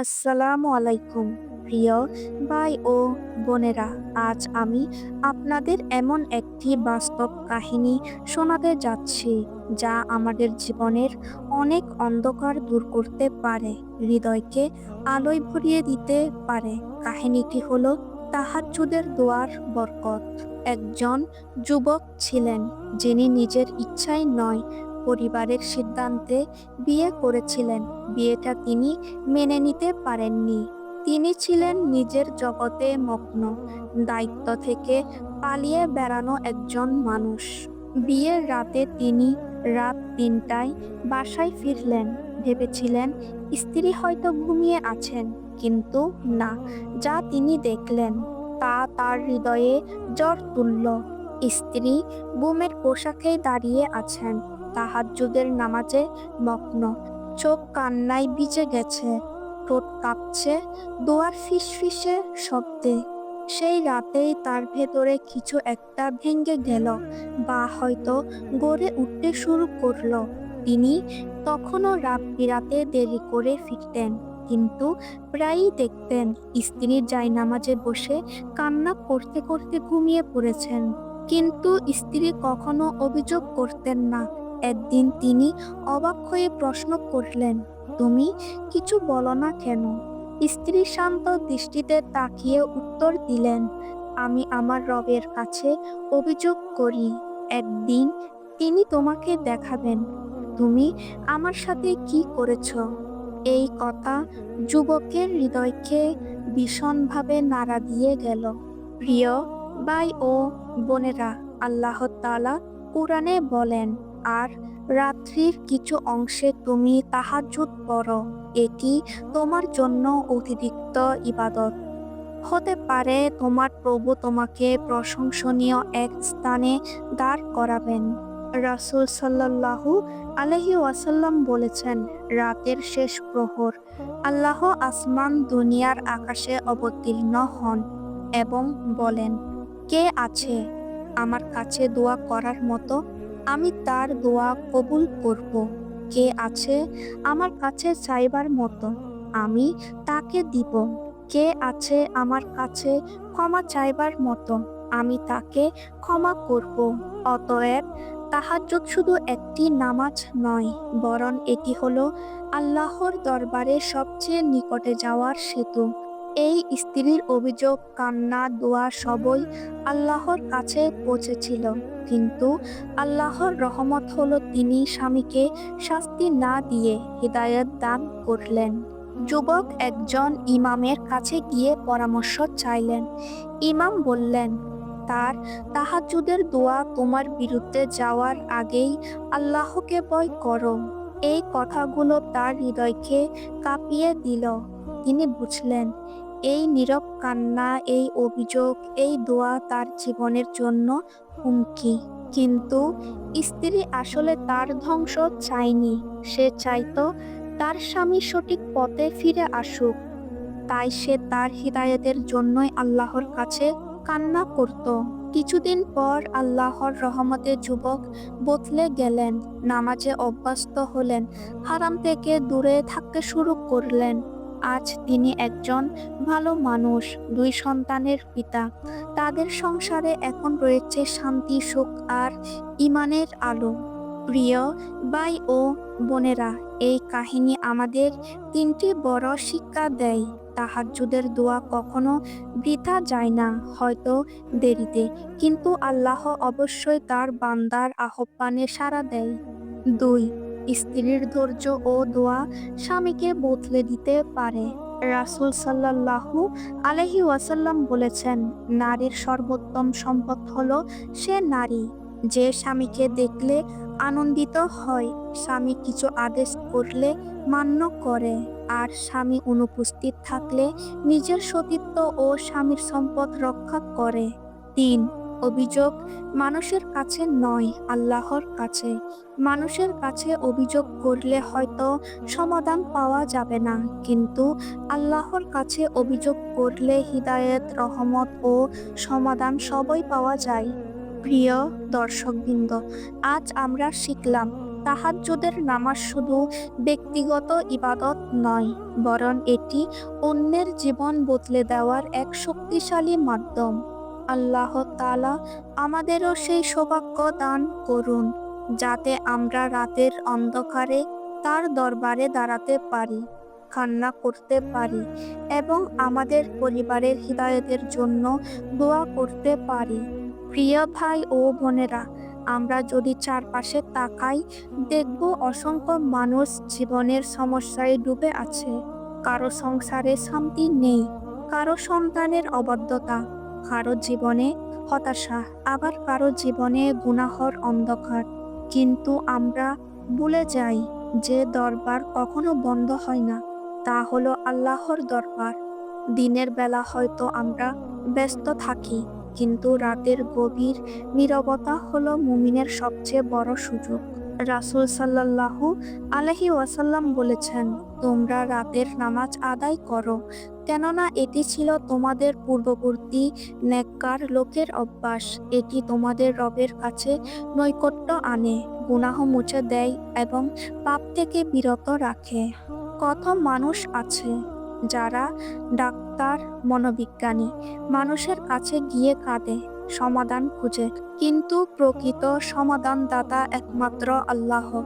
আসসালামু আলাইকুম, প্রিয় ভাই ও বোনেরা। আজ আমি আপনাদের এমন একটি বাস্তব কাহিনী শোনাতে যাচ্ছি, যা আমাদের জীবনের অনেক অন্ধকার দূর করতে পারে, হৃদয়কে আলোয় ভরিয়ে দিতে পারে। কাহিনীটি হলো তাহাজ্জুদের দোয়ার বরকত। একজন যুবক ছিলেন, যিনি নিজের ইচ্ছায় নয় পরিবারের সিদ্ধান্তে বিয়ে করেছিলেন। বিয়েটা তিনি মেনে নিতে পারেননি। তিনি ছিলেন নিজের জগতে মগ্ন, দায়িত্ব থেকে পালিয়ে বেড়ানো একজন মানুষ। বিয়ের রাতে তিনি রাত তিনটায় বাসায় ফিরলেন। ভেবেছিলেন, স্ত্রী হয়তো ঘুমিয়ে আছেন, কিন্তু না, যা তিনি দেখলেন, তা তার হৃদয়ে জ্বর তুলল। স্ত্রী বুমের পোশাকে দাঁড়িয়ে আছেন তাহাজ্জুদের নামাজে মগ্ন। চোখ কান্নায় ভিজে গেছে। ঠোঁট কাঁপছে। দোয়ার ফিসফিসে শব্দে। সেই রাতেই তার ভেতরে কিছু একটা ভেঙে গেল। বা হয়তো গড়ে উঠতে শুরু করল। তিনি তখনও রাত বিরাতে দেরি করে ফিরতেন। কিন্তু প্রায়ই দেখতেন স্ত্রীর যাই নামাজে বসে কান্না করতে করতে ঘুমিয়ে পড়েছেন। কিন্তু স্ত্রী কখনো অভিযোগ করতেন না একদিন তিনি অবাক হয়ে প্রশ্ন করলেন, তুমি কিছু বলো না কেন? স্ত্রী শান্ত দৃষ্টিতে তাকিয়ে উত্তর দিলেন, আমি আমার রবের কাছে অভিযোগ করি, একদিন তিনি তোমাকে দেখাবেন। তুমি আমার সাথে কি করেছ? এই কথা যুবকের হৃদয়কে ভীষণভাবে নাড়া দিয়ে গেল। প্রিয় বাই ও বোনেরা, আল্লাহ তাআলা কোরআনে বলেন, আর রাত্রির কিছু অংশে তুমি তাহাজ্জুদ পড়ো, এটি তোমার জন্য অতিরিক্ত ইবাদত। হতে পারে তোমার প্রভু তোমাকে প্রশংসনীয় এক স্থানে দাঁড় করাবেন। রাসূল সাল্লাল্লাহু আলাইহি ওয়াসাল্লাম বলেছেন, রাতের শেষ প্রহর, আল্লাহ আসমান দুনিয়ার আকাশে অবতীর্ণ হন এবং বলেন, কে আছে আমার কাছে দোয়া করার মতো, আমি তার দোয়া কবুল করব। কে আছে আমার কাছে চাইবার মতো, আমি তাকে দিব। কে আছে আমার কাছে ক্ষমা চাইবার মতো, আমি তাকে ক্ষমা করব। অতএব তাহাজ্জুদ শুধু একটি নামাজ নয়, বরং এটি হলো আল্লাহর দরবারে সবচেয়ে নিকটে যাওয়ার সেতু। এই স্ত্রীর অভিযোগ, কান্না, দোয়া সবই আল্লাহর কাছে পৌঁছেছিল। কিন্তু আল্লাহর রহমত হলো তিনি স্বামীকে শাস্তি না দিয়ে হৃদায়ত দান করলেন। যুবক একজন ইমামের কাছে গিয়ে পরামর্শ চাইলেন। ইমাম বললেন, তার তাহাজুদের দোয়া তোমার বিরুদ্ধে যাওয়ার আগেই আল্লাহকে ভয় করো। এই কথাগুলো তার হৃদয়কে কাঁপিয়ে দিল। তিনি বুঝলেন এই নীরব কান্না, এই অভিযোগ, এই দোয়া তার জীবনের জন্য হুমকি। কিন্তু স্ত্রী আসলে তার ধ্বংস চায়নি। সে চাইতো তার স্বামী সঠিক পথে ফিরে আসুক। তাই সে তার হৃদায়তের জন্যই আল্লাহর কাছে কান্না করত। কিছুদিন পর আল্লাহর রহমতে যুবক বদলে গেলেন, নামাজে অভ্যস্ত হলেন, হারাম থেকে দূরে থাকতে শুরু করলেন। আজ তিনি একজন ভালো মানুষ, দুই সন্তানের পিতা। তাদের সংসারে এখন রয়েছে শান্তি, সুখ আর ইমানের আলো। প্রিয় ভাই ও বোনেরা, এই কাহিনী আমাদের তিনটি বড় শিক্ষা দেয়। তাহাজ্জুদের দোয়া কখনো বৃথা যায় না, হয়তো দেরিতে। কিন্তু আল্লাহ অবশ্যই তার বান্দার আহ্বানে সাড়া দেয়। দুই স্ত্রীর ধৈর্য ও দোয়া স্বামীকে বদলে দিতে পারে। রাসুল সাল্লাল্লাহু আলহি ওয়াসাল্লাম বলেছেন, নারীর সর্বোত্তম সম্পদ হল সে নারী। যে স্বামীকে দেখলে আনন্দিত হয়, স্বামী কিছু আদেশ করলে মান্য করে। আর স্বামী অনুপস্থিত থাকলে নিজের সতীত্ব ও স্বামীর সম্পদ রক্ষা করে। তিন অভিযোগ, মানুষের কাছে নয়, আল্লাহর কাছে। মানুষের কাছে অভিযোগ করলে হয়তো সমাধান পাওয়া যাবে না, কিন্তু আল্লাহর কাছে অভিযোগ করলে হৃদায়ত, রহমত ও সমাধান সবই পাওয়া যায়। প্রিয় দর্শকবৃন্দ, আজ আমরা শিখলাম, তাহাজ্জুদের নামাজ শুধু ব্যক্তিগত ইবাদত নয়, বরং এটি অন্যের জীবন বদলে দেওয়ার এক শক্তিশালী মাধ্যম। আল্লাহ তাআলা আমাদেরও সেই সৌভাগ্য দান করুন, যাতে আমরা রাতের অন্ধকারে তার দরবারে দাঁড়াতে পারি, কান্না করতে পারি এবং আমাদের পরিবারের হৃদায়তের জন্য দোয়া করতে পারি। প্রিয় ভাই ও বোনেরা, আমরা যদি চারপাশে তাকাই, দেখব অসংখ্য মানুষ জীবনের সমস্যায় ডুবে আছে। কারও সংসারে শান্তি নেই, কারও সন্তানের অবাধ্যতা কারও জীবনে হতাশা, আবার কারও জীবনে গুনাহর অন্ধকার। কিন্তু আমরা ভুলে যাই যে দরবার কখনো বন্ধ হয় না, তা হলো আল্লাহর দরবার। দিনের বেলা হয়তো আমরা ব্যস্ত থাকি, কিন্তু রাতের গভীর নীরবতা হলো মুমিনের সবচেয়ে বড় সুযোগ। রাসূল সাল্লাল্লাহু আলাইহি ওয়াসাল্লাম বলেছেন, তোমরা রাতের নামাজ আদায় করো, কেননা এটি ছিল তোমাদের পূর্ববর্তী নেককার লোকের অভ্যাস। এটি তোমাদের রবের কাছে নৈকট্য আনে, গুনাহ মুছে দেয় এবং পাপ থেকে বিরত রাখে। কত মানুষ আছে যারা ডাক্তার, মনোবিজ্ঞানী। মানুষের কাছে গিয়ে কাঁদে সমাধান খুঁজে। কিন্তু প্রকৃত সমাধানদাতা একমাত্র আল্লাহ।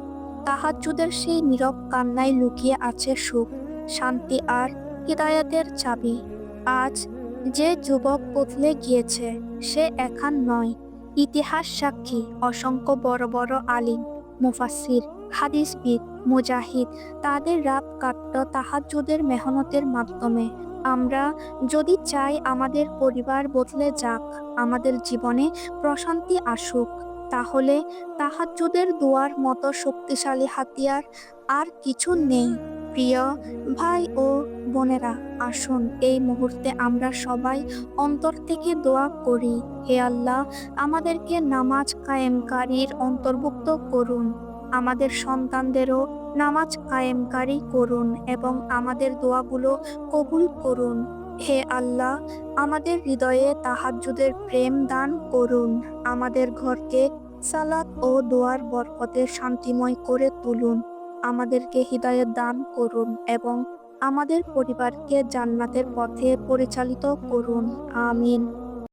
তাহাজ্জুদের সেই নীরব কান্নায় লুকিয়ে আছে সুখ, শান্তি আর হৃদায়তের চাবি। আজ যে যুবক বদলে গিয়েছে, সে একান নয়। ইতিহাস সাক্ষী, অসংখ্য বড় বড় আলিম মুফাসির হাদিসবিদ, মুজাহিদ, তাদের রাত কাটত তাহাজ্জুদের মেহনতের মাধ্যমে। আমরা যদি চাই আমাদের পরিবার বদলে যাক, আমাদের জীবনে প্রশান্তি আসুক, তাহলে তাহাজ্জুদের দোয়ার মতো শক্তিশালী হাতিয়ার আর কিছু নেই। প্রিয় ভাই ও বোনেরা, আসুন এই মুহূর্তে আমরা সবাই অন্তর থেকে দোয়া করি। হে আল্লাহ, আমাদেরকে নামাজ কায়েমকারীর অন্তর্ভুক্ত করুন। আমাদের সন্তানদেরও নামাজ কায়েমকারী করুন এবং আমাদের দোয়াগুলো কবুল করুন। হে আল্লাহ, আমাদের হৃদয়ে তাহাজ্জুদের প্রেম দান করুন। আমাদের ঘরকে সালাত ও দোয়ার বরকতে শান্তিময় করে তুলুন। আমাদেরকে হৃদয়ের দান করুন এবং আমাদের পরিবারকে জান্নাতের পথে পরিচালিত করুন। আমিন।